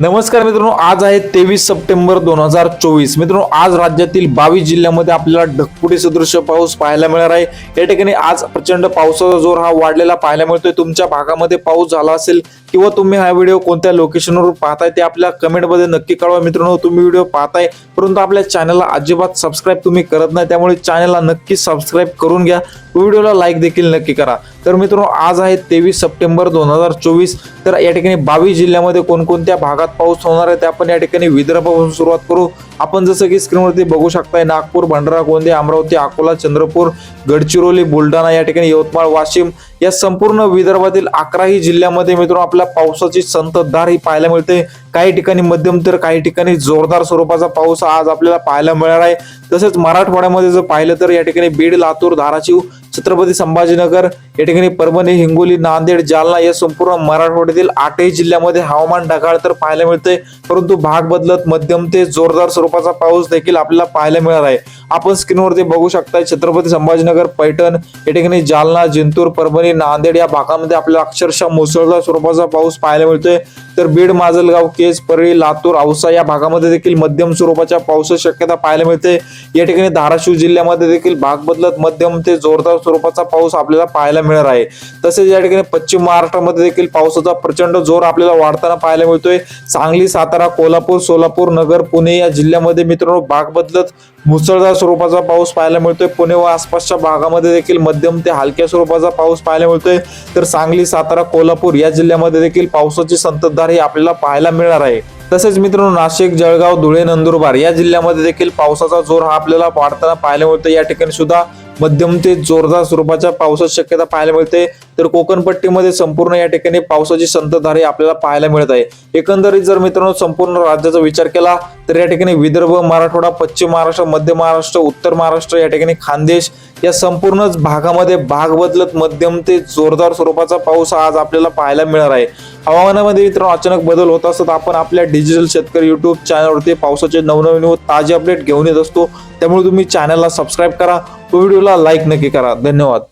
नमस्कार मित्रांनो आज आहे तेवीस सप्टेंबर दोन हजार चोवीस. मित्रांनो आज राज्यातील बावीस जिल्ह्यामध्ये आपल्याला ढगपुटी सदृश पाऊस पाहायला मिळणार आहे. या ठिकाणी आज प्रचंड पावसाचा जोर हा वाढलेला पाहायला मिळतोय. तुमच्या भागामध्ये पाऊस झाला असेल किंवा तुम्ही हा व्हिडिओ कोणत्या लोकेशनवर पाहताय ते आपल्या कमेंटमध्ये नक्की कळवा. मित्रांनो तुम्ही व्हिडिओ पाहताय परंतु आपल्या चॅनलला अजिबात सबस्क्राईब तुम्ही करत नाही त्यामुळे चॅनलला नक्की सबस्क्राईब करून घ्या. व्हिडिओला लाईक देखील नक्की करा. तर मित्रांनो आज आहे तेवीस सप्टेंबर दोन हजार चोवीस. तर या ठिकाणी बावीस जिल्ह्यामध्ये कोणकोणत्या भागात पाऊस होणार आहे ते आपण या ठिकाणी विदर्भापासून सुरुवात करू. आपण जसं की स्क्रीनवरती बघू शकताय नागपूर भंडारा गोंदिया अमरावती अकोला चंद्रपूर गडचिरोली बुलढाणा या ठिकाणी यवतमाळ वाशिम या संपूर्ण विदर्भातील अकराही जिल्ह्यामध्ये मित्रांनो आपल्या पावसाची संततधार ही पाहायला मिळते. काही ठिकाणी मध्यम तर काही ठिकाणी जोरदार स्वरूपाचा पाऊस आज आपल्याला पाहायला मिळणार आहे. तसेच मराठवाड्यामध्ये जर पाहिलं तर या ठिकाणी बीड लातूर धाराशिव छत्रपती संभाजीनगर या ठिकाणी परभणी हिंगोली नांदेड जालना या संपूर्ण मराठवाड्यातील आठही जिल्ह्यामध्ये हवामान ढगाळ तर पाहायला मिळते परंतु भाग बदलत मध्यम ते जोरदार स्वरूपाचा पाऊस देखील आपल्याला पाहायला मिळणार आहे. आपण स्क्रीनवरती बघू शकता छत्रपती संभाजीनगर पैठण या ठिकाणी जालना जिंतूर परभणी नांदेड या भागामध्ये आपल्याला अक्षरशः मुसळधार स्वरूपाचा पाऊस पाहायला मिळतोय. तर बीड माजलगाव केज परळी लातूर औसा या भागामध्ये देखील मध्यम स्वरूपाच्या पावसाची शक्यता पाहायला मिळते. या ठिकाणी धाराशिव जिल्ह्यामध्ये देखील भाग बदलत मध्यम ते जोरदार स्वरूपाचा पाऊस आपल्याला पाहायला मिळणार आहे. तसेच या ठिकाणी पश्चिम महाराष्ट्रामध्ये देखील पावसाचा प्रचंड जोर आपल्याला वाढताना पाहायला मिळतोय. सांगली सातारा कोल्हापूर सोलापूर नगर पुणे या जिल्ह्यामध्ये मित्रांनो भाग बदलत मुसळधार स्वरूपाचा पाऊस पाहायला मिळतोय. पुणे व आसपासच्या भागामध्ये देखील मध्यम ते हलक्या स्वरूपाचा पाऊस पाहायला मिळतोय. तर सांगली सातारा कोल्हापूर या जिल्ह्यामध्ये देखील पावसाची संततधार ही आपल्याला पाहायला मिळणार आहे. तसेच मित्रांनो नाशिक जळगाव धुळे नंदुरबार या जिल्ह्यामध्ये देखील पावसाचा जोर हा आपल्याला वाढताना पाहायला मिळतो या ठिकाणी सुद्धा मध्यम ते जोरदार स्वरूपाच्या पावसाची शक्यता पाहायला मिळते. तर कोकण पट्टीमध्ये संपूर्ण या ठिकाणी पावसाची संततधार ही आपल्याला पाहायला मिळत आहे. एकंदरीत जर मित्रांनो संपूर्ण राज्याचा विचार केला तर या ठिकाणी विदर्भ मराठवाडा पश्चिम महाराष्ट्र मध्य महाराष्ट्र उत्तर महाराष्ट्र या ठिकाणी खानदेश या संपूर्णच भागामध्ये भाग बदलत मध्यम ते जोरदार स्वरूपाचा पाऊस हा आज आपल्याला पाहायला मिळणार आहे. हवामानामध्ये मित्रांनो अचानक बदल होत असतात आपण आपल्या डिजिटल शेतकरी युट्यूब चॅनलवरती पावसाचे नवनवीन व ताजे अपडेट घेऊन येत असतो. त्यामुळे तुम्ही चॅनलला सबस्क्राईब करा व्हिडिओला लाईक नक्की करा. धन्यवाद.